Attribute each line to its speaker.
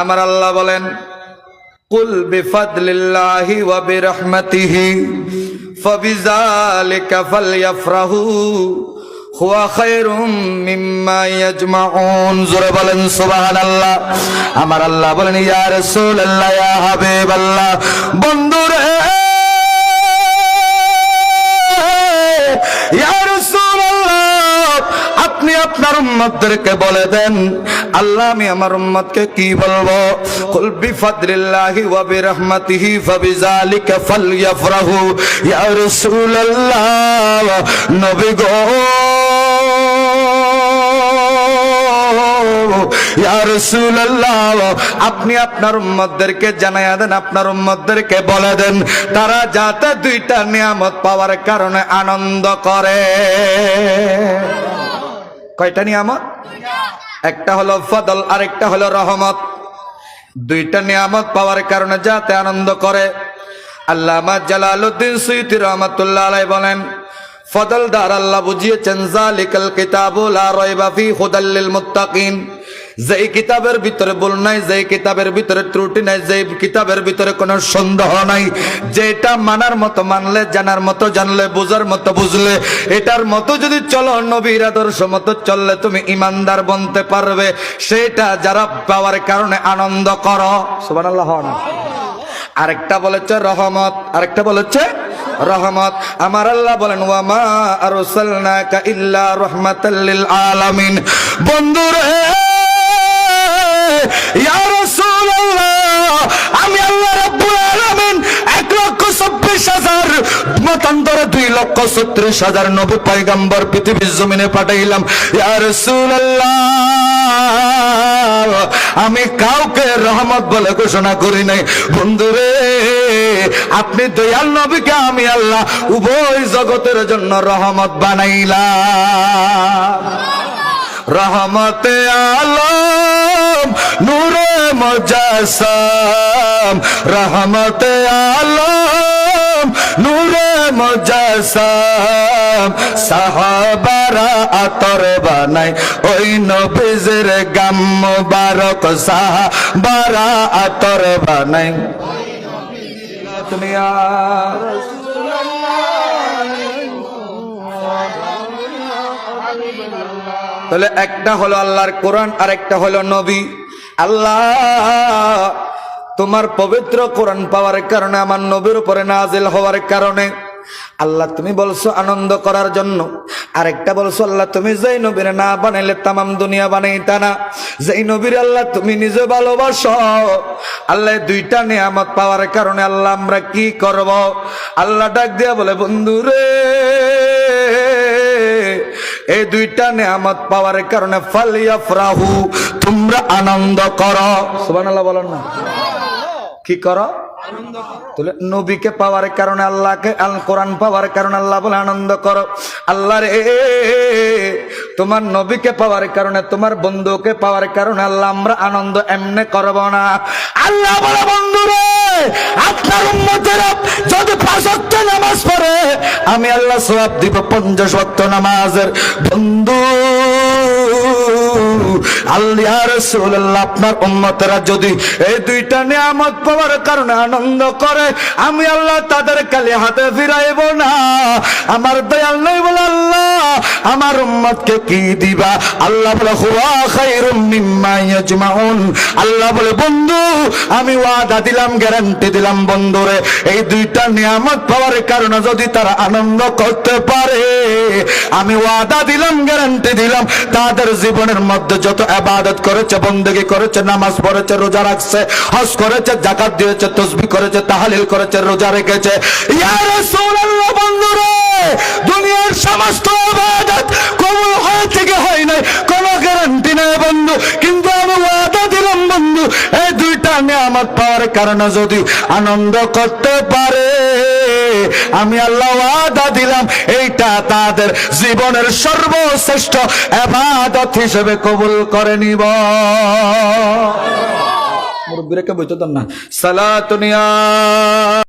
Speaker 1: আমার আল্লাহ বলেন, কুল বিফাদলিল্লাহি ওয়া বিরহমাতিহি, ফাবিযালিকা ফালইফরাহু হুয়া খায়রুম মিম্মা ইয়াজমাউন। জোরে বলেন, সুবহানাল্লাহ। আমার আল্লাহ বলেন, ইয়া রাসূলুল্লাহ, ইয়া হাবিবাল্লাহ উম্মতদেরকে বলে দেন, আল্লাহ আমি আমার উম্মতকে কি বলব? কুল বিফাদলিল্লাহি ওয়া বিরহমাতিহি ফাবিযালিকা ফালইফরাহু ইয়া রাসূলুল্লাহ, নবী গো। আপনি আপনার উম্মতদেরকে জানায়া দেন, আপনার উম্মতদেরকে বলে দেন, তারা যাতে দুইটা নিয়ামত পাওয়ার কারণে আনন্দ করে। কয়টা নিয়ামত? একটা হলো ফদল, আরেকটা হলো রহমত। দুইটা নিয়ামত পাওয়ার কারণে যাতে আনন্দ করে। আল্লামা জালালউদ্দিন সুইতি রহমতুল্লাহ আলাই বলেন ফদল দার আল্লাহ বুঝিয়েছেন, জালিকাল কিতাবুল আর ফি হুদাল লিল মুত্তাকিন। যেই কিতাবের ভিতরে ভুল নাই, যেই কিতাবের ভিতরে ত্রুটি নাই, যেই কিতাবের ভিতরে কোনো সন্দেহ নাই, যেটা মানার মতো মানলে, জানার মতো জানলে, বুঝার মতো বুঝলে, এটার মতো যদি চলো নবীর আদর্শ মতো চললে তুমি ইমানদার বনতে পারবে, সেটা যারা পাওয়ার কারণে আনন্দ করো। সুবহানাল্লাহ আরেকটা বলেছে রহমত, আরেকটা বলেছে রহমত। আমার আল্লাহ বলেন, ওয়ামা আরসালনাকা ইল্লা রাহমাতাল লিল আলামিন। বন্ধুরে ইয়া আমি আল্লাহ রাব্বুল এক লক্ষ চব্বিশ হাজার, মতান্তরে দুই লক্ষ ছত্রিশ হাজার নবী পয়গাম্বর পৃথিবীর জমিনে পাঠাইলাম। ইয়া আমি কাউকে রহমত বলে ঘোষণা করি নাই। বন্ধুরে আপনি দয়াল নবীকে আমি আল্লাহ উভয় জগতের জন্য রহমত বানাইলাম। রহমতে আলম নূরে মজাসাম রহমতে আলম নূরে মজাসাম সাহাবারা আতর বানাই ওই নবীজের গাম মুবারক সাহাবারা আতর বানাই তুমি তাহলে একটা হলো আল্লাহর কোরআন আর একটা হলো নবী। আল্লাহ, তোমার পবিত্র কোরআন পাওয়ার কারণে, আমার নবীর উপরে নাজিল হওয়ার কারণে। আল্লাহ, তুমি বলছো আনন্দ করার জন্য। আরেকটা বলছো, আল্লাহ, তুমি যেই নবীর না বানাইলে তামাম দুনিয়া বানাইতা না। যেই নবীর আল্লাহ, তুমি নিজে ভালোবাসো। আল্লাহ দুইটা নিয়ামত পাওয়ার কারণে আল্লাহ আমরা কি করব? আল্লাহ ডাক দিয়া বলে, বন্ধুরে এই দুইটা নেয়ামত পাওয়ার কারণে ফালিয়া ফ্রাহু তোমরা আনন্দ করো। সুবান বলেন না। কি করো? নবীকে পাওয়ার কারণে আল্লাহকে, আল কোরআন পাওয়ার কারণে আল্লাহ বলে আনন্দ করো। আল্লাহ রে, তোমার নবীকে পাওয়ার কারণে, তোমার বন্ধুকে পাওয়ার কারণে আল্লাহ আমরা আনন্দ এমনে করব না। আল্লাহ বলে, বন্ধু রে, আপনার উম্মতেরা যদি পাঁচ ওয়াক্ত নামাজ পড়ে, আমি আল্লাহ সওয়াব দিব পঞ্চাশ ওয়াক্ত নামাজের। বন্ধু আল্লাহ আপনার উম্মতেরা যদি এই দুইটা নিয়ামত পাওয়ার কারণে আনন্দ করে, আমি আল্লাহ তাদের হাতে ফিরাইব না। আমার দয়াল বলে আল্লাহ, আমার উম্মতকে কি দিবা? আল্লাহ বলে আল্লাহ বলে, বন্ধু, আমি ওয়াদা দিলাম, গ্যারান্টি দিলাম বন্ধুরে, এই দুইটা নিয়ামত পাওয়ার কারণে যদি তারা আনন্দ করতে পারে, আমি ওয়াদা দিলাম, গ্যারান্টি দিলাম, তাদের জীবনের মধ্যে যত আবাদত করেছে, বন্দগি করেছে, নামাজ পড়েছে, রোজা রাখছে, হজ করেছে, জাকাত দিয়েছে, তসবি করেছে, তাহালিল করেছে, রোজা রেখেছে। দুনিয়ার সমস্ত ইবাদত কবুল হয় থেকে হয় নাই। কোনো গ্যারান্টি নেই বন্ধু, কিন্তু আমি ওয়াদা দিলাম বন্ধু, এই দুইটা নিয়ামত পাওয়ার কারণে যদি আনন্দ করতে পারে আমি আল্লাহ ওয়াদা দিলাম, এইটা তাদের জীবনের সর্বশ্রেষ্ঠ এবাদত হিসেবে কবুল করে নিব। মুরব্বীরা কে বইতো না। সালাতুনিয়া